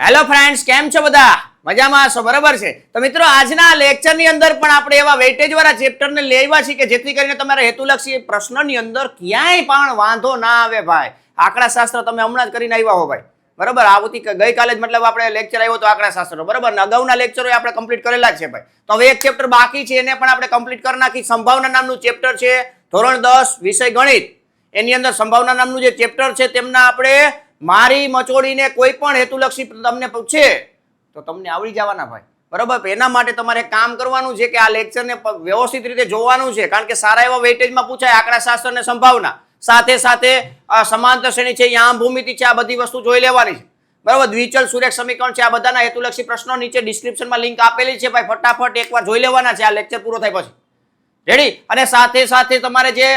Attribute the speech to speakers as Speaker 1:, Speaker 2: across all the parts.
Speaker 1: Hello friends કેમ છો બધા? મજામાં હશો? બરાબર છે. તો મિત્રો, આજના લેક્ચરની અંદર પણ આપણે એવા વેઇટેજ વાળા ચેપ્ટરને લેવા છીએ કે જેથી કરીને તમારા હેતુલક્ષી પ્રશ્નની અંદર ક્યાંય પણ વાંધો ના આવે ભાઈ. આંકડાશાસ્ત્ર તમે હમણાં જ કરીને આવ્યા હો ભાઈ. બરાબર? આવતી ગઈકાલે જ મતલબ આપણે લેક્ચર આવ્યો તો આંકડાશાસ્ત્રનો બરાબર? ને અગાઉના લેક્ચરો આપણે કમ્પ્લીટ કરેલા છે ભાઈ. તો હવે એક ચેપ્ટર બાકી છે, એને પણ આપણે કમ્પ્લીટ કરી નાખી. સંભાવના નામનું ચેપ્ટર છે ધોરણ દસ વિષય ગણિત. એની અંદર સંભાવના નામનું જે ચેપ્ટર છે, તેમના આપણે મારી મચોડીને કોઈ પણ હેતુલક્ષી તમને પૂછે, તો તમને આવડી જવાના ભાઈ. બરાબર? એના માટે તમારે કામ કરવાનું છે કે આ લેક્ચરને વ્યવસ્થિત રીતે જોવાનું છે. કારણ કે સારા એવા વેઇટેજમાં પૂછાય આંકડા શાસ્ત્રને સંભાવના. સાથે સાથે સમાંતર શ્રેણી છે યામ ભૂમિતિ છે, આ બધી વસ્તુ જોઈ લેવાની છે. બરાબર? દ્વિચલ સુરેખ સમીકરણ છે, આ બધાના હેતુલક્ષી પ્રશ્નો નીચે ડિસ્ક્રિપ્શનમાં લિંક આપેલી છે ભાઈ. ફટાફટ એકવાર જોઈ લેવાના છે, આ લેક્ચર પૂરો થાય પછી. રેડી અને સાથે સાથે તમારે જે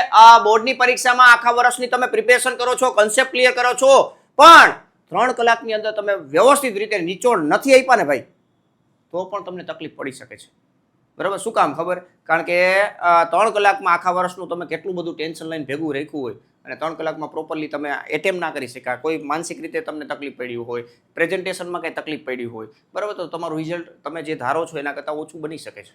Speaker 1: બોર્ડની પરીક્ષામાં આખા વર્ષની તમે પ્રિપેરેશન કરો છો કન્સેપ્ટ ક્લિયર કરો છો પણ ત્રણ કલાકની અંદર તમે વ્યવસ્થિત રીતે નિચોડ નથી આપ્યા ને ભાઈ, તો પણ તમને તકલીફ પડી શકે છે. બરાબર? શું કામ ખબર? કારણ કે ત્રણ કલાકમાં આખા વર્ષનું તમે કેટલું બધું ટેન્શન લઈને ભેગું રાખ્યું હોય અને ત્રણ કલાકમાં પ્રોપરલી તમે એટેમ્પ ના કરી શક્યા. કોઈ માનસિક રીતે તમને તકલીફ પડી હોય પ્રેઝન્ટેશનમાં કંઈ તકલીફ પડી હોય, બરાબર? તો તમારું રિઝલ્ટ તમે જે ધારો છો એના કરતાં ઓછું બની શકે છે.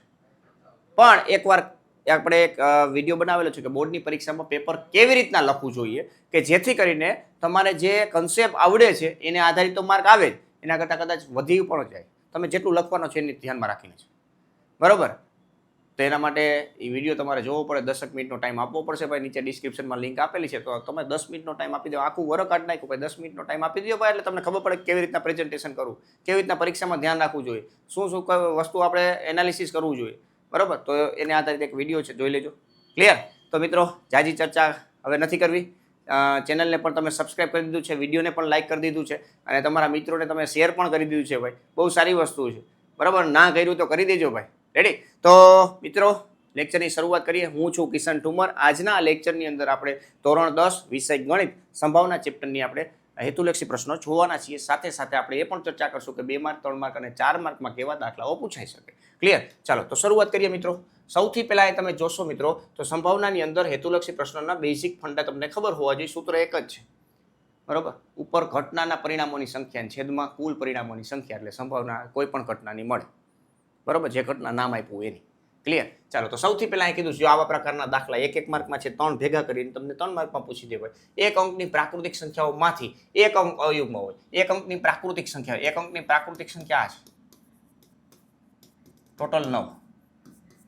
Speaker 1: પણ એકવાર આપણે એક વીડિયો બનાવેલો છે કે બોર્ડની પરીક્ષામાં પેપર કેવી રીતના લખવું જોઈએ કે જેથી કરીને તમારે જે કન્સેપ્ટ આવડે છે એને આધારિત તો માર્ક આવે જ, એના કરતાં કદાચ વધી પણ જાય. તમે જેટલું લખવાનો છે એને ધ્યાનમાં રાખીને છે બરાબર? તો એના માટે એ વીડિયો તમારે જોવો પડે, દસક મિનિટનો ટાઈમ આપવો પડશે ભાઈ. નીચે ડિસ્ક્રિપ્શનમાં લિંક આપેલી છે. તો તમે દસ મિનિટનો ટાઈમ આપી દો. આખું વરક કાઢ નાખ્યું ભાઈ. દસ મિનિટનો ટાઈમ આપી દો ભાઈ. એટલે તમને ખબર પડે કેવી રીતના પ્રેઝન્ટેશન કરવું. કેવી રીતના પરીક્ષામાં ધ્યાન રાખવું જોઈએ. શું શું વસ્તુ આપણે એનાલિસિસ કરવું જોઈએ. બરોબર? તો એને આધારિત એક વીડિયો છે, જોઈ લેજો. ક્લિયર તો મિત્રો, જાજી ચર્ચા હવે નથી કરવી. ચેનલને પણ તમે સબસ્ક્રાઈબ કરી દીધું છે, વિડીયોને પણ લાઇક કરી દીધું છે, અને તમારા મિત્રોને તમે શેર પણ કરી દીધું છે ભાઈ. બહુ સારી વસ્તુ છે. બરાબર? ના કર્યું તો કરી દેજો ભાઈ. રેડી તો મિત્રો લેક્ચરની શરૂઆત કરીએ. હું છું કિશન ઠુમર. આજના લેક્ચરની અંદર આપણે ધોરણ દસ વિષય ગણિત સંભાવના ચેપ્ટરની આપણે હેતુલક્ષી પ્રશ્નો જોવાના છીએ. સાથે સાથે આપણે એ પણ ચર્ચા કરશું કે બે માર્ક, ત્રણ માર્ક અને ચાર માર્કમાં કેવા દાખલાઓ પૂછાઈ શકે. ક્લિયર ચાલો, તો શરૂઆત કરીએ મિત્રો. સૌથી પહેલા એ તમે જોશો મિત્રો, તો સંભાવનાની અંદર હેતુલક્ષી પ્રશ્નોના બેઝિક ફંડા તમને ખબર હોવા જોઈએ. સૂત્ર એક જ છે. બરોબર? ઉપર ઘટનાના પરિણામોની સંખ્યા છેદમાં કુલ પરિણામોની સંખ્યા એટલે સંભાવના કોઈ પણ ઘટનાની મળે. બરોબર? જે ઘટના નામ આપ્યું એની. ક્લિયર ચાલો, તો સૌથી પહેલાં એ કીધું જો આવા પ્રકારના દાખલા એક એક માર્કમાં છે, ત્રણ ભેગા કરીને તમને ત્રણ માર્કમાં પૂછી દે ભાઈ એક અંકની પ્રાકૃતિક સંખ્યાઓમાંથી એક અંક અયુગ્મ હોય. એક અંકની પ્રાકૃતિક સંખ્યા, એક અંકની પ્રાકૃતિક સંખ્યા આ છે. ટોટલ નવ.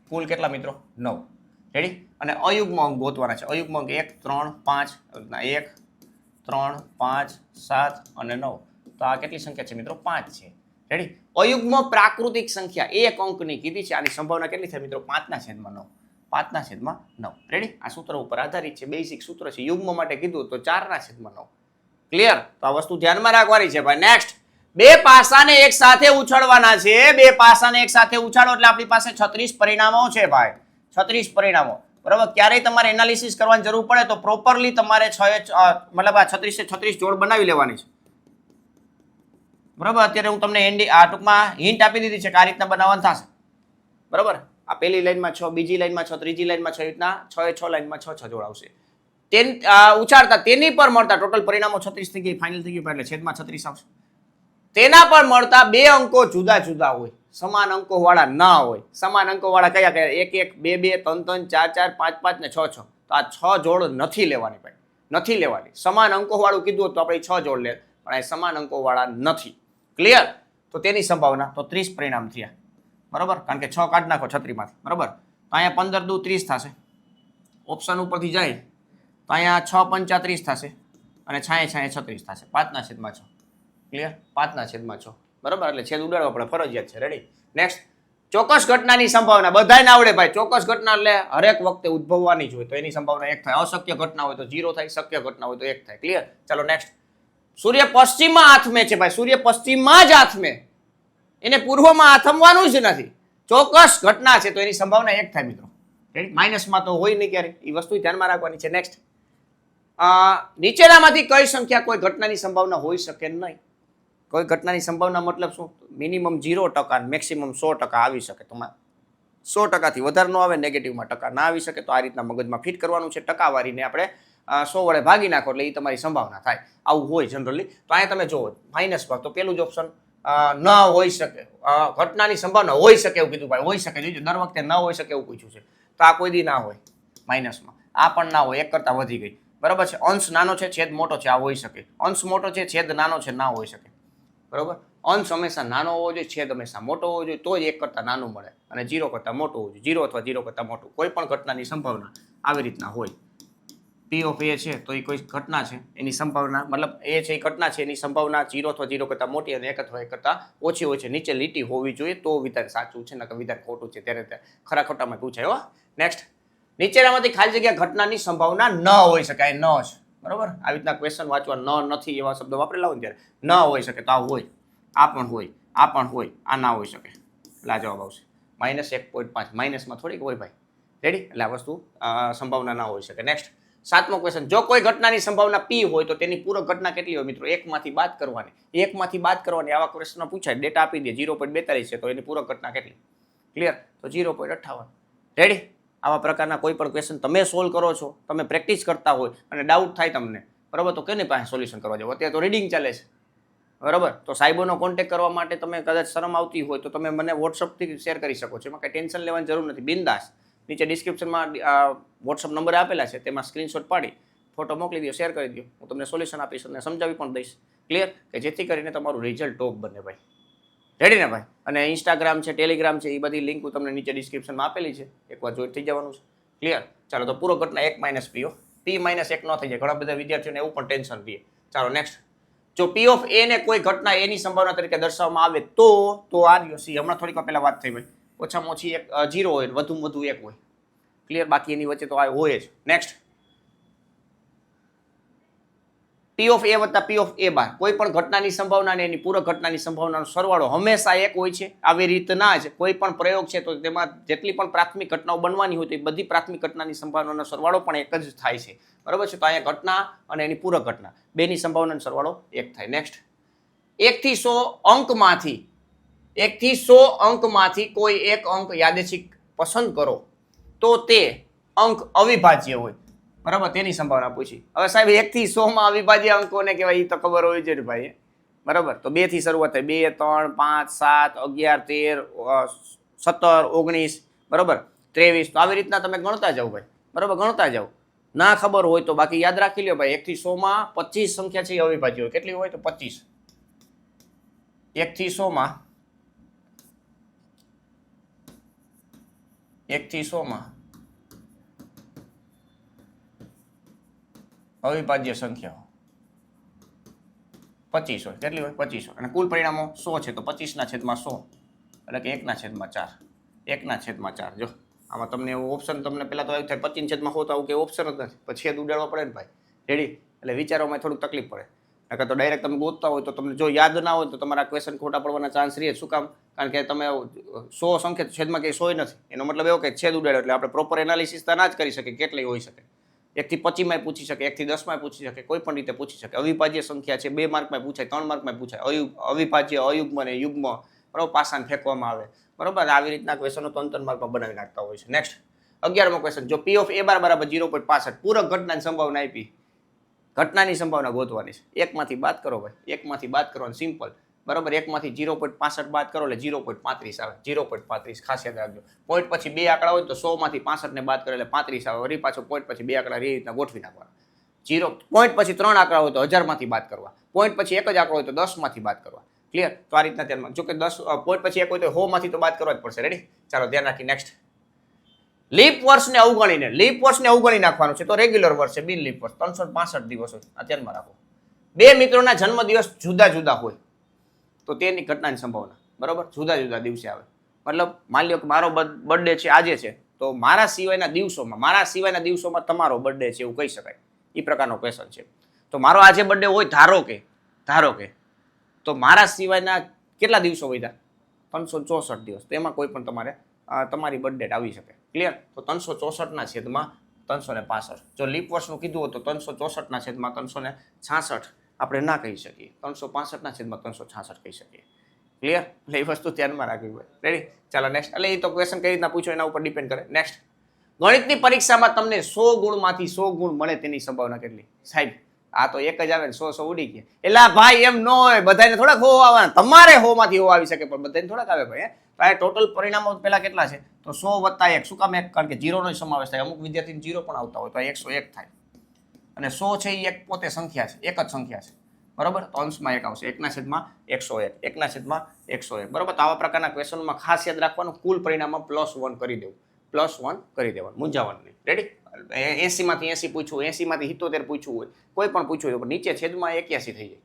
Speaker 1: કુલ કેટલા મિત્રો? નવ. રેડી અને અયુગ્મ અંક ગોતવાના છે. અયુગ્મ અંક એક, ત્રણ, પાંચ એક, ત્રણ, પાંચ, સાત અને નવ. તો આ કેટલી સંખ્યા છે મિત્રો? પાંચ છે. રેડી અયુગ્મ પ્રાકૃતિક સંખ્યા. એક અંકની કીધી છે. આની સંભાવના કેટલી થાય મિત્રો? પાંચના છેદમાં નવ. પાંચના છેદમાં નવ. રેડી આ સૂત્ર ઉપર આધારિત છે. બેઝિક સૂત્ર છે. યુગ્મ માટે કીધું તો ચારના છેદમાં નવ. ક્લિયર તો આ વસ્તુ ધ્યાનમાં રાખવાની છે ભાઈ. નેક્સ્ટ બે પાસાને એક સાથે ઉછાળવાના છે. બે પાસાને એક સાથે ઉછાળો એટલે આપણી પાસે છત્રીસ પરિણામો છે ભાઈ. છત્રીસ પરિણામો. બરાબર? ક્યારેય તમારે એનાલિસિસ કરવાની જરૂર પડે તો પ્રોપરલી તમારે છ મતલબ આ છત્રીસે છત્રીસ જોડ બનાવી લેવાની છે. બરાબર? અત્યારે હું તમને એન્ડી આ ટૂંકમાં હિન્ટ આપી દીધી છે કે આ રીતના બનાવવાનું થશે. બરાબર? આ પહેલી લાઈનમાં છ, બીજી લાઈનમાં છ, ત્રીજી લાઈનમાં છ રીતના છ એ છ લાઈનમાં છ છ જોડાવશે. તેન ઉછાળતા તેની પર મળતા ટોટલ પરિણામો છત્રીસ થઈ ગઈ ફાઇનલ થઈ ગયું, એટલે છેદમાં છત્રીસ આવશે. તેના પર મળતા બે અંકો જુદા જુદા હોય. સમાન અંકો વાળા ના હોય. સમાન અંકો વાળા કયા કયા? એક એક, બે બે, ત્રણ ત્રણ, ચાર ચાર, પાંચ પાંચ ને છ છ. તો આ છ જોડ નથી લેવાની ભાઈ. નથી લેવાની. સમાન અંકો વાળું કીધું તો આપણે છ જોડ લે. પણ આ સમાન અંકો વાળા નથી. ક્લિયર તો તેની સંભાવના તો ત્રીસ પરિણામ થયા. બરાબર? કારણ કે છ કાઢ નાખો છત્રીમાંથી. બરાબર? તો અહીંયા પંદર દુ ત્રીસ થશે. ઓપ્શન ઉપરથી જાય. તો અહીંયા છ પંચાત્રીસ થશે. અને છાંય છાંય છત્રીસ થશે. પાંચના છેદમાં છ. ક્લિયર પાંચના છેદમાં છ. બરાબર? એટલે છેદ ઉડાડવા પડે. ફરજિયાત છે. રેડી નેક્સ્ટ ચોક્કસ ઘટનાની સંભાવના. બધાને આવડે ભાઈ. ચોક્કસ ઘટના એટલે હરેક વખતે ઉદ્ભવવાની જ હોય. તો એની સંભાવના એક થાય. અશક્ય ઘટના હોય તો જીરો થાય. શક્ય ઘટના હોય તો એક થાય. ક્લિયર ચાલો નેક્સ્ટ સૂર્ય પશ્ચિમમાં આથમે છે ભાઈ, સૂર્ય પશ્ચિમમાં જ આથમે એને પૂર્વમાં આથમવાનું જ નથી. ચોક્કસ ઘટના છે, તો એની સંભાવના એક થાય મિત્રો. માઇનસમાં તો હોય નહીં ક્યારે. એ વસ્તુ ધ્યાનમાં રાખવાની છે. નેક્સ્ટ નીચેનામાંથી કઈ સંખ્યા કોઈ ઘટનાની સંભાવના હોઈ શકે નહીં. કોઈ ઘટનાની સંભાવના મતલબ શું? મિનિમમ ઝીરો ટકા મેક્સિમમ સો ટકા આવી શકે. તમારે સો ટકાથી વધારે ન આવે નેગેટિવમાં ટકા ના આવી શકે, તો આ રીતના મગજમાં ફિટ કરવાનું છે. ટકાવારીને આપણે સો વડે ભાગી નાખો એટલે એ તમારી સંભાવના થાય. આવું હોય જનરલી તો અહીંયા તમે જુઓ માઇનસ ભાગ તો પેલું જ ઓપ્શન ન હોઈ શકે. ઘટનાની સંભાવના હોઈ શકે એવું કીધું ભાઈ હોઈ શકે. જોઈજો દર વખતે ન હોઈ શકે એવું પૂછ્યું છે. તો આ કોઈ દી ના હોય માઇનસમાં આ પણ ના હોય, એક કરતાં વધી ગઈ. બરાબર છે? અંશ નાનો છે, છેદ મોટો છે, આ હોઈ શકે. અંશ મોટો છે, છેદ નાનો છે, ના હોઈ શકે. બરાબર? અંશ હંમેશા નાનો હોવો જોઈએ, છેદ હંમેશા મોટો હોવો જોઈએ તો જ એક કરતાં નાનું મળે. અને જીરો કરતાં મોટું હોવું જોઈએ. જીરો અથવા જીરો કરતાં મોટું. કોઈ પણ ઘટનાની સંભાવના આવી રીતના હોય. પી ઓફ એ છે, તો એ કોઈ ઘટના છે? એની સંભાવના, મતલબ એ છે, એ ઘટના છે, એની સંભાવના જીરો અથવા જીરો કરતાં મોટી અને એક અથવા એક કરતાં ઓછી હોય છે. નીચે લીટી હોવી જોઈએ તો વિધાન સાચું છે, નકર વિધાન ખોટું છે. ત્યારે ખરા ખોટામાં પૂછાય, હો. નેક્સ્ટ નીચેનામાંથી ખાલી જગ્યા ઘટનાની સંભાવના ન હોઈ શકાય, ન છે બરોબર? આવી રીતના ક્વેશ્ચન વાંચવા ન, નથી એવા શબ્દો વાપરેલા હોય ત્યારે. ન હોઈ શકે તો આ હોય. આ પણ હોય, આ પણ હોય, આ ના હોઈ શકે. એટલે આ જવાબ આવશે. માઇનસ એક પોઈન્ટ પાંચ. માઇનસમાં થોડીક હોય ભાઈ. રેડી એટલે આ વસ્તુ સંભાવના ના હોઈ શકે. નેક્સ્ટ સાતમો ક્વેશ્ચન જો કોઈ ઘટનાની સંભાવના પી હોય તો તેની પૂરક ઘટના કેટલી હોય મિત્રો? એકમાંથી બાદ કરવાની. એકમાંથી બાદ કરવાની, આવા ક્વેશ્ચનો પૂછાય. ડેટા આપી દે જીરો પોઈન્ટ બેતાલીસ છે, તો એની પૂરક ઘટના કેટલી? ક્લિયર તો જીરો પોઈન્ટ અઠ્ઠાવન. રેડી આવા પ્રકારના કોઈ પણ ક્વેશ્ચન તમે સોલ્વ કરો છો, તમે પ્રેક્ટિસ કરતા હોય અને ડાઉટ થાય તમને, બરાબર? તો કેની પાસે સોલ્યુશન કરવા જાવ અત્યારે તો રીડિંગ ચાલે છે. બરાબર? તો સાહેબોનો કોન્ટેક કરવા માટે તમે કદાચ શરમ આવતી હોય તો તમે મને વોટ્સઅપથી શેર કરી શકો છો. એમાં કંઈ ટેન્શન લેવાની જરૂર નથી. બિંદાસ. નીચે ડિસ્ક્રિપ્શનમાં વોટ્સઅપ નંબર આપેલા છે, તેમાં સ્ક્રીનશોટ પાડી ફોટો મોકલી દો શેર કરી દો હું તમને સોલ્યુશન આપીશ અને સમજાવી પણ દઈશ. ક્લિયર કે જેથી કરીને તમારું રિઝલ્ટ ટોપ બને ભાઈ. રેડી ને ભાઈ? અને ઇન્સ્ટાગ્રામ છે ટેલિગ્રામ છે, એ બધી લિંક હું તમને નીચે ડિસ્ક્રિપ્શનમાં આપેલી છે. એકવાર જોઈ થઈ જવાનું છે. ક્લિયર ચાલો તો પૂરો ઘટના એક માઇનસ પીઓ પી માઇનસ એક ન થઈ જાય. ઘણા બધા વિદ્યાર્થીઓને એવું પણ ટેન્શન રહે. ચાલો નેક્સ્ટ જો પી ઓફ એ ને કોઈ ઘટના એની સંભાવના તરીકે દર્શાવવામાં આવે તો તો આ રહ્યો. સી હમણાં થોડીક પહેલા વાત થઈ ભાઈ. ઓછામાં ઓછી એક જીરો હોય વધુ વધુ એક હોય. ક્લિયર બાકી એની વચ્ચે તો આ હોય જ. નેક્સ્ટ પી ઓફ એ વત્તા પી ઓફ એ બાર. કોઈ પણ ઘટનાની સંભાવના અને એની પૂરક ઘટનાની સંભાવનાનો સરવાળો હંમેશા એક હોય છે. આવી રીતના જ કોઈ પણ પ્રયોગ છે તો તેમાં જેટલી પણ પ્રાથમિક ઘટનાઓ બનવાની હોય તો એ બધી પ્રાથમિક ઘટનાની સંભાવનાનો સરવાળો પણ એક જ થાય છે. બરાબર છે? તો અહીંયા ઘટના અને એની પૂરક ઘટના. બેની સંભાવનાનો સરવાળો એક થાય. નેક્સ્ટ એકથી સો અંકમાંથી એકથી સો અંકમાંથી કોઈ એક અંક યાદેશિક પસંદ કરો, તો તે અંક અવિભાજ્ય હોય. બરાબર? તેની સંભાવના પૂછી. હવે સાહેબ, એકથી સોમાં અવિભાજ્ય અંકોને કહેવાય એ તો ખબર હોવી જોઈએ ભાઈ. બરાબર? તો બેથી શરૂઆત થાય. બે, ત્રણ, પાંચ, સાત, અગિયાર, તેર સત્તર, ઓગણીસ, બરાબર? ત્રેવીસ. તો આવી રીતના તમે ગણતા જાઓ ભાઈ. બરાબર? ગણતા જાઓ. ના ખબર હોય તો બાકી યાદ રાખી લો ભાઈ. એકથી સોમાં પચીસ સંખ્યા છે એ અવિભાજ્ય હોય. કેટલી હોય તો પચીસ. એકથી સોમાં એકથી સોમાં. અવિભાજ્ય સંખ્યાઓ. પચીસ. હોય કેટલી હોય? પચીસ. હોય અને કુલ પરિણામો સો છે, તો પચીસના છેદમાં સો. એટલે કે એકના છેદમાં ચાર. એકના છેદમાં ચાર. જો, આમાં તમને એવું ઓપ્શન તમને પહેલાં તો એવું થાય. પચીસ છેદમાં હો તો આવું કે ઓપ્શન જ નથી. પછી છેદ ઉડાડવા પડે ને ભાઈ. રેડી એટલે વિચારોમાં થોડુંક તકલીફ પડે. નકર તો ડાયરેક્ટ તમે ગોતતા હોય તો તમને જો યાદ ના હોય તો તમારા ક્વેશ્ચન ખોટા પડવાના ચાન્સ રહે શું કામ? કારણ કે તમે સો સંખ્યા છેદમાં કંઈ સોય નથી. એનો મતલબ એવો કે છેદ ઉડાડ્યો એટલે આપણે પ્રોપર એનાલિસિસ તો ના જ કરી શકીએ, કેટલી હોઈ શકે. એકથી પચીમાંય પૂછી શકે, એકથી દસમાં પૂછી શકે, કોઈ પણ રીતે પૂછી શકે. અવિભાજ્ય સંખ્યા છે, બે માર્કમાં પૂછાય, ત્રણ માર્કમાં પૂછાય. અયુ અવિભાજ્ય અયુગ્મ અને યુગ્મ, બરાબર? પાસાને ફેંકવામાં આવે. બરાબર? આવી રીતના ક્વેશ્ચનો ત્રણ ત્રણ માર્કમાં બનાવી નાખતા હોય છે. નેક્સ્ટ અગિયારમો ક્વેશ્ચન જો પી ઓફ એ બાર બરાબર જીરો પોઈન્ટ પાસઠ, પૂરક ઘટનાની સંભાવના આપી. ઘટનાની સંભાવના ગોતવાની છે. એકમાંથી બાદ કરો ભાઈ. એકમાંથી બાદ કરવાનું સિમ્પલ બરાબર? એકમાંથી જીરો પોઈન્ટ પાસઠ બાદ કરો એટલે જીરો પોઈન્ટ પાંત્રીસ આવે. જીરો પોઈન્ટ પાંત્રીસ, ખાસ યાદ રાખજો. પોઈન્ટ પછી બે આંકડા હોય તો સોમાંથી પાસઠને બાદ કરો એટલે પાંત્રીસ આવે. વળી પાછો પોઈન્ટ પછી બે આંકડા એ રીતના ગોઠવી નાખવાના. જીરો પોઈન્ટ પછી ત્રણ આંકડા હોય તો હજારમાંથી બાદ કરવા. પોઈન્ટ પછી એક જ આંકડો હોય તો દસમાંથી બાદ કરવા. ક્લિયર તો આ રીતના ધ્યાનમાં જો કે દસ પોઈન્ટ પછી એક હોય તો હોમાંથી તો બાદ કરવા જ પડશે. રેડી ચાલો, ધ્યાન રાખી નેક્સ્ટ લીપ વર્ષને અવગણીને લીપ વર્ષને અવગણી નાખવાનું છે. તો રેગ્યુલર વર્ષ છે, બિન લીપ વર્ષ, ત્રણસો પાસઠ દિવસ હોય. આ ધ્યાનમાં રાખો. બે મિત્રોના જન્મદિવસ જુદા જુદા હોય. તો તેની ઘટનાની સંભાવના. બરાબર? જુદા જુદા દિવસે આવે. મતલબ, માની લો કે મારો બર્થડે છે આજે છે, તો મારા સિવાયના દિવસોમાં, મારા સિવાયના દિવસોમાં તમારો બર્થડે છે એવું કહી શકાય. એ પ્રકારનો ક્વેશ્ચન છે. તો મારો આજે બર્થડે હોય, ધારો કે ધારો કે, તો મારા સિવાયના કેટલા દિવસો વધ્યા ત્રણસો ચોસઠ દિવસ. તો એમાં કોઈ પણ તમારે તમારી બર્થડેટ આવી શકે. ક્લિયર તો ત્રણસો ચોસઠના છેદમાં ત્રણસો ને પાસઠ. જો લીપ વર્ષનું કીધું હોય તો ત્રણસો ચોસઠના છેદમાં ત્રણસો ને છાસઠ આપણે ના કહી શકીએ. ત્રણસો પાસઠના છેદમાં ત્રણસો છાસઠ કહી શકીએ. ક્લિયર એટલે એ વસ્તુ ધ્યાનમાં રાખવી હોય. રેડી ચાલો નેક્સ્ટ એટલે એ તો ક્વેશ્ચન કઈ રીતના પૂછો એના ઉપર ડિપેન્ડ કરે. નેક્સ્ટ ગણિતની પરીક્ષામાં તમને સો ગુણમાંથી સો ગુણ મળે તેની સંભાવના કેટલી? સાહેબ, આ તો એક જ આવે ને સો સો ઉડી ગયા. એટલે ભાઈ, એમ ન હોય. બધાને થોડાક હો આવવાના. તમારે હો માંથી હો આવી શકે, પણ બધાને થોડાક આવે ભાઈ? ટોટલ પરિણામો પેલા કેટલા છે? તો સો વત્તા એક. શું કામ એક? કારણ કે જીરોનો સમાવેશ થાય. અમુક વિદ્યાર્થીને જીરો પણ આવતા હોય તો એકસો એક થાય. અને સો છે એ એક પોતે સંખ્યા છે. એક જ સંખ્યા છે. બરોબર? તો અંશમાં એક આવશે. એકના છેદમાં એકસો એક. એકના છેદમાં એકસો એક. બરોબર? તો આવા પ્રકારના ક્વેશ્ચનમાં ખાસ યાદ રાખવાનું. કુલ પરિણામમાં પ્લસ વન કરી દેવું. પ્લસ વન કરી દેવાનું. મૂંઝાવાનું નહીં. રેડી એસીમાંથી એસી પૂછવું એસીમાંથી સિત્તોતેર પૂછવું હોય, કોઈ પણ પૂછવું હોય નીચે છેદમાં એક્યાસી થઈ જાય.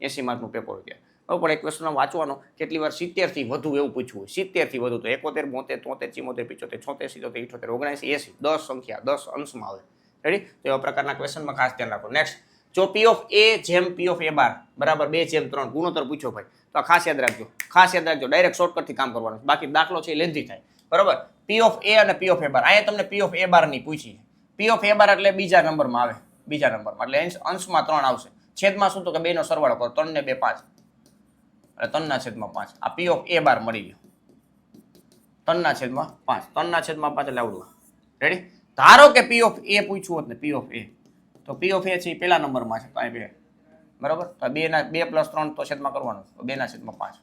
Speaker 1: એસી માર્કનું પેપર હોય ત્યાં. પણ એક પ્રશ્ન વાંચવાનો, કેટલી વાર સિત્તેરથી વધુ એવું પૂછવું સિત્તેરથી વધુ તો એકોતેર, બોતેર, તોતેર, ચિમોતેર, પિચોતેર, છોતેર, સિત્તોતેર, ઇઠોતેર, ઓગણસી, એસી, દસ સંખ્યા, દસ અંશમાં આવે. રેડી તો એવા પ્રકારના ક્વેશ્ચનમાં ખાસ ધ્યાન રાખો. નેક્સ્ટ જો પી ઓફ એ જેમ પી ઓફ એ બાર, બરાબર, બે જેમ ત્રણ, ગુણોત્તર પૂછ્યો ભાઈ. તો ખાસ યાદ રાખજો. ખાસ યાદ રાખજો. ડાયરેક્ટ શોર્ટકટથી કામ કરવાનું. બાકી દાખલો છે એ લેન્ધી થાય. બરાબર? પી ઓફ એ અને પી ઓફ એ બાર. અહીંયા તમને પી ઓફ એ બારની પૂછી છે. પી ઓફ એ બાર એટલે બીજા નંબરમાં આવે. બીજા નંબરમાં. એટલે અંશ- અંશમાં ત્રણ આવશે. છેદમાં શું? તો કે બેનો સરવાળો કરો. ત્રણ ને બે, પાંચ. એટલે ત્રણના છેદમાં પાંચ. આ પી ઓફ એ બાર મળી ગયો. ત્રણના છેદમાં પાંચ. ત્રણના છેદમાં પાંચ એટલે આવડું. રેડી ધારો કે પી ઓફ એ પૂછવું હોત ને પી ઓફ એ તો પી ઓફ એ છે એ પેલા નંબરમાં છે, તો અહીં બે. બરાબર? તો બે ના બે પ્લસ ત્રણ તો છેદમાં કરવાનું તો બેના છેદમાં પાંચ.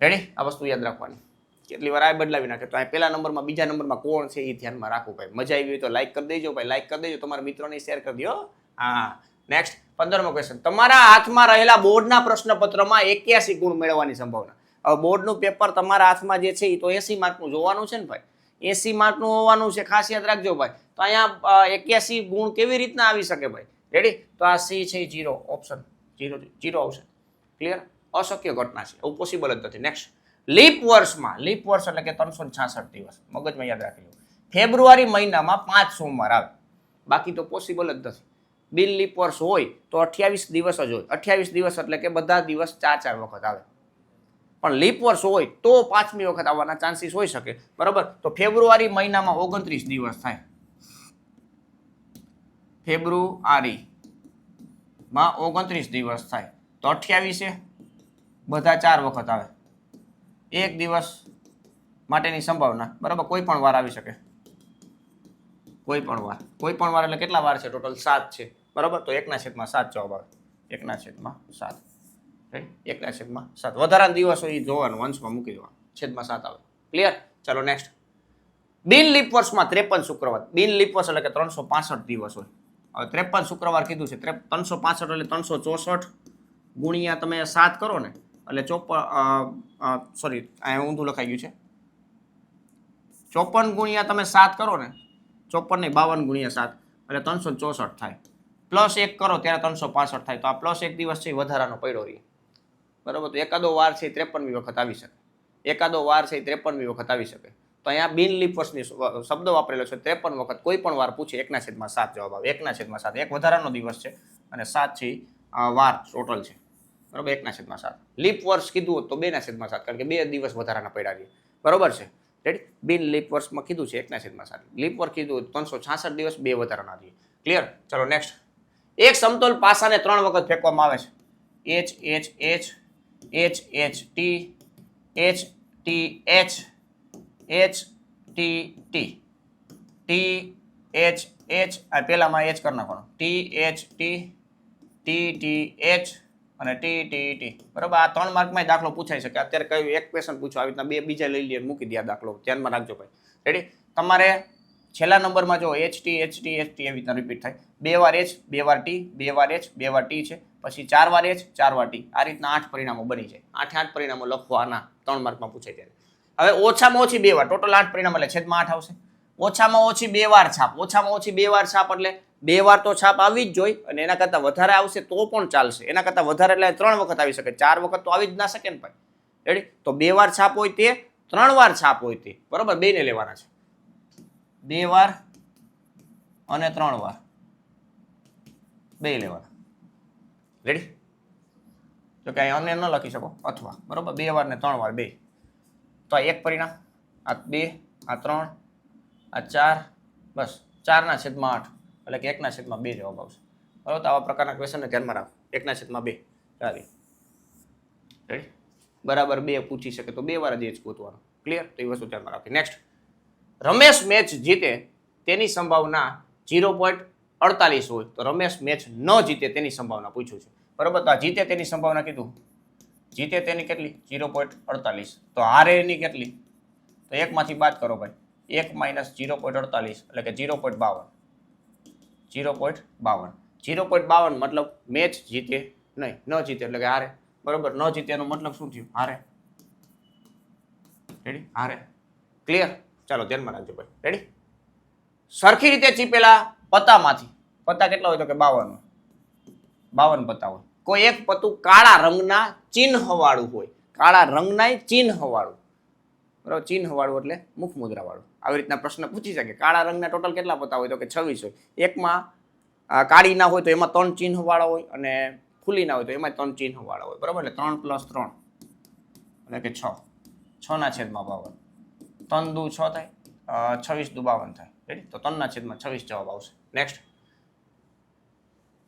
Speaker 1: રેડી આ વસ્તુ યાદ રાખવાની. કેટલી વાર આ બદલાવી નાખે, તો અહીં પેલા નંબરમાં, બીજા નંબરમાં કોણ છે એ ધ્યાનમાં રાખવું ભાઈ. મજા આવી હોય તો લાઈક કરી દેજો ભાઈ. લાઈક કરી દેજો, તમારા મિત્રોને શેર કરી દો હા. નેક્સ્ટ પંદરમો ક્વેશ્ચન તમારા હાથમાં રહેલા બોર્ડના પ્રશ્નપત્રમાં એક્યાસી ગુણ મેળવવાની સંભાવના. હવે બોર્ડનું પેપર તમારા હાથમાં જે છે એ તો એસી માર્કનું જોવાનું છે ને ભાઈ? એસી માર્કનું હોવાનું છે, ખાસ યાદ રાખજો ભાઈ. તો અહીંયા એક્યાસી ગુણ કેવી રીતના આવી શકે ભાઈ? રેડી તો આ સી છે જીરો ઓપ્શન જીરો જીરો આવશે ક્લિયર અશક્ય ઘટના છે. એવું પોસિબલ જ નથી. નેક્સ્ટ લીપ વર્ષમાં લીપ વર્ષ એટલે કે ત્રણસો છાસઠ દિવસ. મગજમાં યાદ રાખી લો ફેબ્રુઆરી મહિનામાં પાંચ સોમવાર આવે. બાકી તો પોસિબલ જ નથી. બિલ લીપ વર્ષ હોય તો અઠ્યાવીસ દિવસ જ હોય. અઠ્યાવીસ દિવસ એટલે કે બધા દિવસ ચાર ચાર વખત આવે. પણ લીપ વર્ષ હોય તો પાંચમી વખત આવવાના ચાન્સીસ હોઈ શકે. બરાબર? તો ફેબ્રુઆરી મહિનામાં ઓગણત્રીસ દિવસ થાય. ફેબ્રુઆરીમાં ઓગણત્રીસ દિવસ થાય. તો અઠ્યાવીસે બધા ચાર વખત આવે. એક દિવસ માટેની સંભાવના. બરાબર? કોઈ પણ વાર આવી શકે. કોઈ પણ વાર. કોઈ પણ વાર એટલે કેટલા વાર છે? ટોટલ સાત છે. બરાબર? તો એકના છેદમાં સાત જવાબ આવે. એકના છેદમાં સાત. રાઈટ એકના છેદમાં સાત. વધારાના દિવસો એ જોવાનું, વંશમાં મૂકી દેવાનું. છેદમાં સાત આવે. ક્લિયર ચાલો નેક્સ્ટ બિન લીપ વર્ષમાં ત્રેપન શુક્રવાર. બિન લીપ વર્ષ એટલે કે ત્રણસો પાસઠ દિવસ હોય. હવે ત્રેપન શુક્રવાર કીધું છે. ત્રે ત્રણસો પાસઠ એટલે ત્રણસો ચોસઠ ગુણ્યા તમે સાત કરો ને, એટલે ચોપન સોરી અહીંયા ઊંધું લખાઈ ગયું છે. ચોપન ગુણ્યા તમે સાત કરો ને, ચોપન નહીં, બાવન ગુણ્યા સાત. એટલે ત્રણસો ચોસઠ થાય. પ્લસ એક કરો ત્યારે ત્રણસો પાસઠ થાય. તો આ પ્લસ એક દિવસ છે વધારાનો પડ્યો રહે બરાબર? તો એકાદો વાર છે ત્રેપનમી વખત આવી શકે. એકાદો વાર છે ત્રેપનમી વખત આવી શકે. તો અહીંયા બિન લીપ વર્ષની શબ્દ વાપરેલો છે. ત્રેપન વખત કોઈ પણ વાર પૂછે એકના છેદમાં સાત જવાબ આવે. એકના છેદમાં સાત. એક વધારાનો દિવસ છે અને સાત છે વાર ટોટલ છે. બરાબર? એકના છેદમાં સાત. લીપ વર્ષ કીધું હોત તો બેના છેદમાં સાત, કારણ કે બે દિવસ વધારાના પડ્યા રહીએ બરોબર છે? રેડી બિન લીપ વર્ષમાં કીધું છે એકના છેદમાં સાત. લીપ વર્ષ કીધું ત્રણસો છાસઠ દિવસ બે વધારાના રહીએ ક્લિયર ચલો નેક્સ્ટ એક સમતોલ પાસાને ત્રણ વખત ફેંકવામાં આવે છે. H H H H H T H T H H T T T H H આ પહેલામાં એચ કરી નાખવાનો. T H T T T H અને ટી ટી ટી બરાબર? આ ત્રણ માર્કમાં દાખલો પૂછાઈ શકે અત્યારે કયું એક ક્વેશ્ચન પૂછો? આવી રીતના બે બીજા લઈ લઈએ મૂકી દે દાખલો. ધ્યાનમાં રાખજો ભાઈ. રેડી તમારે છેલ્લા નંબરમાં જો H T H T H T એવી રીતના રિપીટ થાય. બે વાર એચ બે વાર ટી બે વાર એચ બે વાર ટી છે. પછી ચાર વાર એચ ચાર વાર ટી આ રીતના આઠ પરિણામો બની જાય. આઠે આઠ પરિણામો લખવાના ત્રણ માર્કમાં પૂછાય ત્યારે. હવે ઓછામાં ઓછી બે વાર. ટોટલ આઠ પરિણામ એટલે છેદમાં આઠ આવશે. ઓછામાં ઓછી બે વાર છાપ. ઓછામાં ઓછી બે વાર છાપ એટલે બે વાર તો છાપ આવી જ જોઈ અને એના કરતાં વધારે આવશે તો પણ ચાલશે. એના કરતાં વધારે એટલે ત્રણ વખત આવી શકે. ચાર વખત તો આવી જ ના શકે ને ભાઈ. રેડી તો બે વાર છાપ હોય તે, ત્રણ વાર છાપ હોય તે. બરોબર? બેને લેવાના છે. બે વાર અને ત્રણ વાર. બે લેવાના. રેડી તો કે અહીં અન્ય ન લખી શકો, અથવા. બરાબર? બે વાર ને ત્રણ વાર, બે. તો આ એક પરિણામ, આ બે, આ ત્રણ, આ ચાર, બસ. ચારના છેદમાં આઠ. એટલે કે એકના છેદમાં બે જવાબ આવશે. બરાબર? તો આવા પ્રકારના ક્વેશ્ચનને ધ્યાનમાં રાખો. એકના છેદમાં બે. ચાલી રેડી બરાબર બે પૂછી શકે તો બે વાર જ એ જ ગોતવાનું. ક્લિયર તો એ વસ્તુ ધ્યાનમાં રાખી. નેક્સ્ટ રમેશ મેચ જીતે તેની સંભાવના ઝીરો પોઈન્ટ અડતાલીસ હોય તો રમેશ મેચ ન જીતે તેની સંભાવના પૂછ્યું છે. બરોબર? તો આ જીતે તેની સંભાવના કીધું. જીતે તેની કેટલી? ઝીરો પોઈન્ટ અડતાલીસ. તો હારે એની કેટલી? તો એકમાંથી બાદ કરો ભાઈ. એક માઇનસ ઝીરો પોઈન્ટ અડતાલીસ, એટલે કે ઝીરો પોઈન્ટ બાવન. ઝીરો પોઈન્ટ બાવન. ઝીરો પોઈન્ટ બાવન મતલબ મેચ જીતે નહીં, ન જીતે એટલે કે હારે. બરોબર? ન જીતે એનો મતલબ શું થયું? હારે. રેડી હારે. ક્લિયર ચાલો ધ્યાનમાં રાખજો ભાઈ. રેડી સરખી રીતે ચીપેલા પત્તામાંથી પત્તા કેટલા હોય તો કે બાવન. બાવન પત્તા હોય. કોઈ એક પત્તું કાળા રંગના ચિહ્ન વાળું હોય. કાળા રંગના ચિહ્ન વાળું. બરાબર, ચિહ્ન વાળું એટલે મુખ મુદ્રા વાળું. આવી રીતના પ્રશ્ન પૂછી શકે. કાળા રંગના ટોટલ કેટલા પત્તા હોય તો કે છવ્વીસ હોય. એકમાં કાળી ના હોય તો એમાં ત્રણ ચિહ્ન હોય અને ખુલ્લી ના હોય તો એમાં ત્રણ ચિહ્ન વાળા હોય. બરાબર, એટલે ત્રણ પ્લસ ત્રણ. એટલે કે છ. છ ના છેદમાં બાવન. ત્રણ દુ છ થાય. છવ્વીસ દુ બાવન થાય. રેડી તો ત્રણના છેદમાં છવ્વીસ જવાબ આવશે. નેક્સ્ટ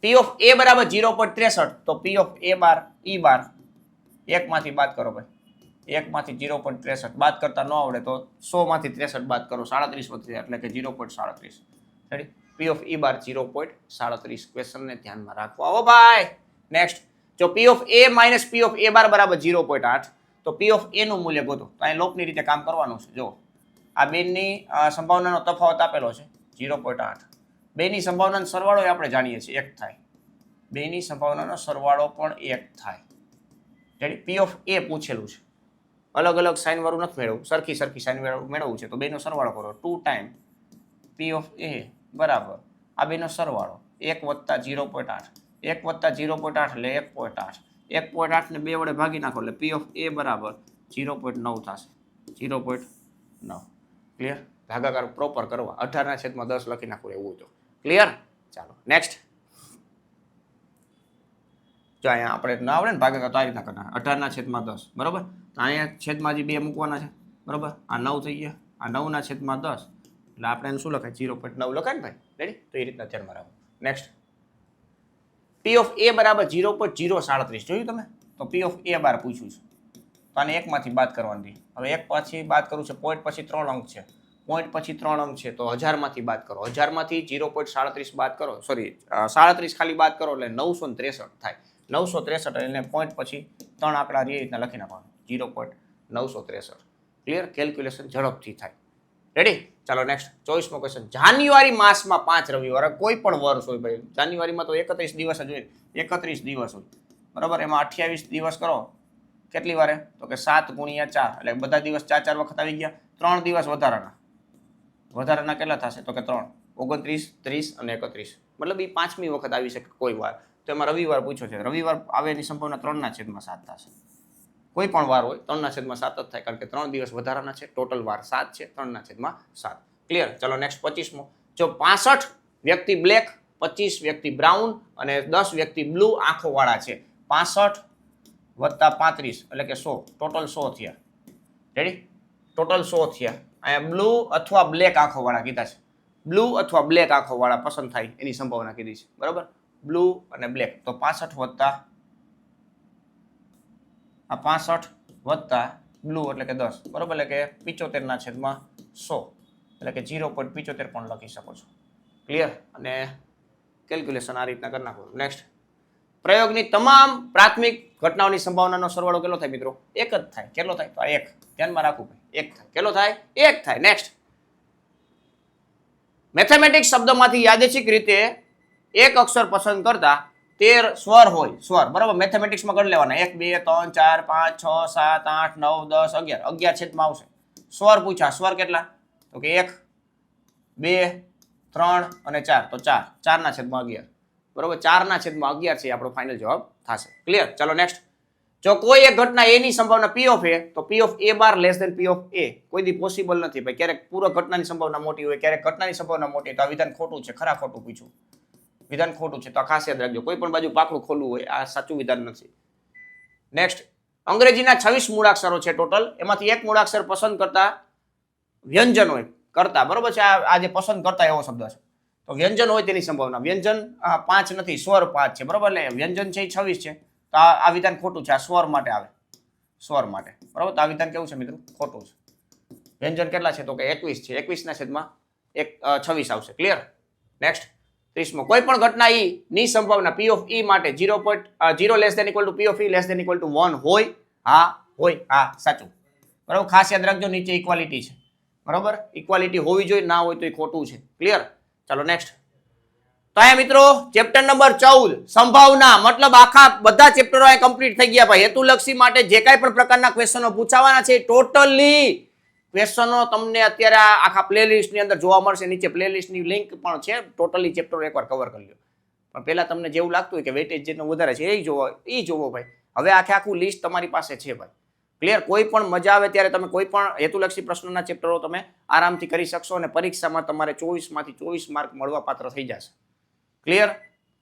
Speaker 1: પી ઓફ એ બરાબર જીરો પોઈન્ટ ત્રેસઠ. તો પી ઓફ એ બાર ઈ બાર. એકમાંથી બાદ કરો ભાઈ. એકમાંથી જીરો પોઈન્ટ ત્રેસઠ. બાદ કરતા ન આવડે તો સોમાંથી ત્રેસઠ બાદ કરો. સાડત્રીસ વધશે એટલે કે જીરો પોઈન્ટ સાડત્રીસ. Ready P of E bar zero point સાડત્રીસ. ક્વેશ્ચનને ધ્યાનમાં રાખો. આવો ભાઈ. નેક્સ્ટ જો P of A minus P of A bar બરાબર જીરો પોઈન્ટ આઠ, તો પી ઓફ એનું મૂલ્ય ગોતો. તો અહીં લોકની રીતે કામ કરવાનું છે. જો આ બેનની સંભાવનાનો તફાવત આપેલો છે. જીરો પોઈન્ટ આઠ. બેની સંભાવનાનો સરવાળો આપણે જાણીએ છીએ, એક થાય. બેની સંભાવનાનો સરવાળો પણ એક થાય. રેડી પી ઓફ એ પૂછેલું છે. અલગ અલગ સાઇન વાળું નથી મેળવવું, સરખી સરખી સાઇન મેળવવું છે, તો બેનો સરવાળો કરો. Two time P of A બરાબર. આ બેનો સરવાળો, એક વત્તા જીરો પોઈન્ટ આઠ. એક વત્તા જીરો પોઈન્ટ આઠ એટલે એક પોઈન્ટ આઠ. એક પોઈન્ટ આઠને બે વડે ભાગી નાખો એટલે પી ઓફ એ બરાબર જીરો પોઈન્ટ નવ થશે. જીરો પોઈન્ટ નવ. ક્લિયર ભાગાકાર પ્રોપર કરવા. અઢારના છેદમાં દસ લખી નાખો એવું તો. ક્લિયર ચાલો નેક્સ્ટ જો અહીંયા આપણે ના આવડે ને ભાગાકાર, તો આ રીતના કરવાના. અઢારના છેદમાં દસ, બરાબર? તો અહીંયા છેદમાં જે બે મૂકવાના છે, બરાબર? આ નવ થઈ ગયા. આ નવના છેદમાં દસ, એટલે આપણે એને શું લખાય? જીરો પોઈન્ટ નવ લખાય ને ભાઈ? રેડી તો એ રીતના ધ્યાનમાં રાખો. નેક્સ્ટ પી ઓફ એ બરાબર જીરો પોઈન્ટ જીરો સાડત્રીસ, જોયું તમે? તો પી ઓફ એ બાર પૂછ્યું છે. તો આને એકમાંથી બાદ કરવાની. હવે એક પછી બાદ કરું છે પોઈન્ટ પછી ત્રણ અંક છે. પોઈન્ટ પછી ત્રણ અંક છે, તો હજારમાંથી બાદ કરો. હજારમાંથી જીરો પોઈન્ટ સાડત્રીસ બાદ કરો સોરી સાડત્રીસ ખાલી બાદ કરો એટલે નવસો ને ત્રેસઠ થાય. નવસો ત્રેસઠ એટલે પોઈન્ટ પછી ત્રણ આંકડા એ રીતના લખી નાખવાનું. જીરો પોઈન્ટ નવસો ત્રેસઠ. ક્લિયર કેલ્ક્યુલેશન ઝડપથી થાય. રેડી ચાલો નેક્સ્ટ ચોવીસમો ક્વેશ્ચન જાન્યુઆરી માસમાં પાંચ રવિવાર કોઈ પણ વર્ષ હોય ભાઈ. જાન્યુઆરીમાં તો એકત્રીસ દિવસ જ હોય. એકત્રીસ દિવસ હોય. બરાબર? એમાં અઠ્યાવીસ દિવસ કરો. કેટલી વારે? તો કે સાત ગુણ્યા ચાર. એટલે બધા દિવસ ચાર ચાર વખત આવી ગયા. ત્રણ દિવસ વધારાના. વધારાના કેટલા થશે? તો કે ત્રણ. ઓગણત્રીસ, ત્રીસ અને એકત્રીસ. મતલબ એ પાંચમી વખત આવી શકે કોઈ વાર. તો એમાં રવિવાર પૂછ્યો છે. રવિવાર આવે એની સંભાવના ત્રણના છેદમાં સાત થશે. કોઈ પણ વાર હોય, ત્રણના છેદમાં સાત જ થાય, કારણ કે ત્રણ દિવસ વધારાના છે. ટોટલ વાર સાત છે, ત્રણના છેદમાં સાત. ક્લિયર ચલો નેક્સ્ટ પચીસમો. જો પાસઠ વ્યક્તિ બ્લેક પચીસ વ્યક્તિ બ્રાઉન અને દસ વ્યક્તિ બ્લુ આંખોવાળા છે. પાસઠ વત્તા પાંત્રીસ, એટલે કે સો. ટોટલ સો થયા. રેડી ટોટલ સો થયા. અહીંયા બ્લુ અથવા બ્લેક આંખોવાળા કીધા છે. બ્લુ અથવા બ્લેક આંખોવાળા પસંદ થાય એની સંભાવના કીધી છે. બરાબર? બ્લુ અને બ્લેક તો પાસઠ વત્તા આ પાસઠ વત્તા બ્લુ એટલે કે દસ. બરાબર? એટલે કે પિચોતેરના છેદમાં સો. એટલે કે જીરો પોઈન્ટ પિચોતેર પણ લખી શકો છો. ક્લિયર અને કેલ્ક્યુલેશન આ રીતના કરી નાખો. નેક્સ્ટ પ્રયોગની તમામ પ્રાથમિક ઘટનાઓની સંભાવનાનો સરવાળો કેટલો થાય મિત્રો? એક જ થાય. કેટલો થાય? તો એક. ધ્યાનમાં રાખવું એક થાય. કેટલો થાય? એક થાય. નેક્સ્ટ મેથેમેટિક્સ શબ્દમાંથી યાદેશિક રીતે એક અક્ષર પસંદ કરતા તેર સ્વર હોય. સ્વર. બરાબર? મેથેમેટિક્સમાં કરી લેવાના. એક, બે, ત્રણ, ચાર, પાંચ, છ, સાત, આઠ, નવ, દસ, અગિયાર. અગિયાર છેદમાં આવશે. સ્વર પૂછ્યા સ્વર કેટલા? તો કે એક, બે, ત્રણ અને ચાર. તો ચાર. ચારના છેદમાં અગિયાર. બરોબર? ચારના છેદમાં અગિયાર છે આપણો ફાઇનલ જવાબ થશે. ક્લિયર ચાલો નેક્સ્ટ જો કોઈ એક ઘટના એની સંભાવના પી ઓફ એ તો P of A bar less than P of A કોઈ દી પોસિબલ નથી. ભાઈ, ક્યારેક પૂરો ઘટનાની સંભાવના મોટી હોય, ક્યારેક ઘટનાની સંભાવના મોટી તો આ વિધાન ખોટું છે. ખરા ખોટું પૂછ્યું. વિધાન ખોટું છે. તો આ ખાસ યાદ રાખજો. કોઈ પણ બાજુ પાકડું ખોલવું હોય, આ સાચું વિધાન નથી. નેક્સ્ટ અંગ્રેજીના છવ્વીસ મૂળાક્ષરો છે ટોટલ એમાંથી એક મૂળાક્ષર પસંદ કરતા વ્યંજન હોય. કરતા. બરોબર છે? આ જે પસંદ કરતા, એવો શબ્દ છે. તો વ્યંજન હોય તેની સંભાવના. વ્યંજન પાંચ નથી, સ્વર પાંચ છે. બરોબર એટલે વ્યંજન છે એ છવ્વીસ છે. તો આ વિધાન ખોટું છે. આ સ્વર માટે આવે. સ્વર માટે. બરોબર? તો આ વિધાન કેવું છે મિત્રો? ખોટું છે. વ્યંજન કેટલા છે? તો કે એકવીસ છે. એકવીસના છેદમાં એક છવ્વીસ આવશે. ક્લિયર નેક્સ્ટ ત્રીસમો. કોઈ પણ ઘટના ઈ, ની સંભાવના. પી ઓફ ઈ માટે zero point zero less than equal to P of E less than equal to one હોય, હા હોય, હા, સાચું. બરાબર? ખાસ યાદ રાખજો, નીચે ઇક્વાલિટી છે. બરાબર? ઇક્વાલિટી હોવી જોઈએ, ના હોય તો એ ખોટું છે. ક્લિયર ચાલો નેક્સ્ટ તો અહીંયા મિત્રો ચેપ્ટર નંબર ચૌદ, સંભાવના, મતલબ આખા બધા ચેપ્ટરો અહીંયા કમ્પ્લીટ થઈ ગયા. ભાઈ હેતુલક્ષી માટે જે કાંઈ પણ પ્રકારના ક્વેશ્ચનો પૂછાવાના છે ટોટલી ક્વેશ્ચનો તમને અત્યારે આખા પ્લેલિસ્ટની અંદર જોવા મળશે. નીચે પ્લેલિસ્ટની લિંક પણ છે. ટોટલી ચેપ્ટરો એકવાર કવર કરી લો. પણ પહેલા તમને જેવું લાગતું હોય કે વેટેજ જેટલું વધારે છે, એ જોવો એ જોવો ભાઈ. હવે આખે આખું લિસ્ટ તમારી પાસે છે ભાઈ. ક્લિયર કોઈ પણ મજા આવે ત્યારે તમે કોઈ પણ હેતુલક્ષી પ્રશ્નોના ચેપ્ટરો તમે આરામથી કરી શકશો અને પરીક્ષામાં તમારે ચોવીસમાંથી ચોવીસ માર્ક મળવા પાત્ર થઈ જશે. ક્લિયર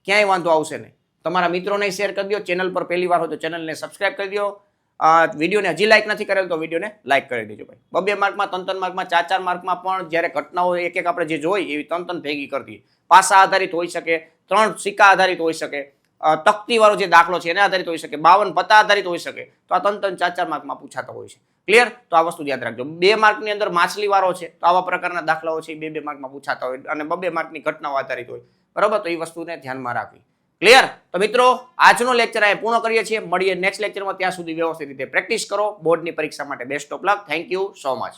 Speaker 1: ક્યાંય વાંધો આવશે નહીં. તમારા મિત્રોને શેર કરી દો. ચેનલ પર પહેલી વાર હોય તો ચેનલને સબસ્ક્રાઈબ કરી દો. વિડીયોને હજી લાઇક નથી કરેલ તો વિડીયોને લાઇક કરી દેજો ભાઈ. બબે માર્કમાં ત્રણ ત્રણ માર્કમાં, ચાર ચાર માર્કમાં પણ જ્યારે ઘટનાઓ એક એક આપણે જે જોઈ એવી ત્રણ ત્રણ ભેગી કરતી પાસા આધારિત હોઈ શકે, ત્રણ સિક્કા આધારિત હોઈ શકે. તકતીવાળો જે દાખલો છે એને આધારિત હોઈ શકે, બાવન પત્તા આધારિત હોઈ શકે. તો આ ત્રણ ત્રણ ચાર ચાર માર્કમાં પૂછાતા હોય છે. ક્લિયર તો આ વસ્તુ યાદ રાખજો. બે માર્કની અંદર માછલી વાળો છે, તો આવા પ્રકારના દાખલાઓ છે બે બે માર્કમાં પૂછાતા હોય અને બબે માર્કની ઘટનાઓ આધારિત હોય. બરાબર? તો એ વસ્તુને ધ્યાનમાં રાખવી. ક્લિયર તો મિત્રો, આજનો લેક્ચર અહીં પૂર્ણ કરીએ છીએ. મળીએ નેક્સ્ટ લેક્ચરમાં ત્યાં સુધી વ્યવસ્થિત રીતે પ્રેક્ટિસ કરો. બોર્ડની પરીક્ષા માટે best of luck thank you so much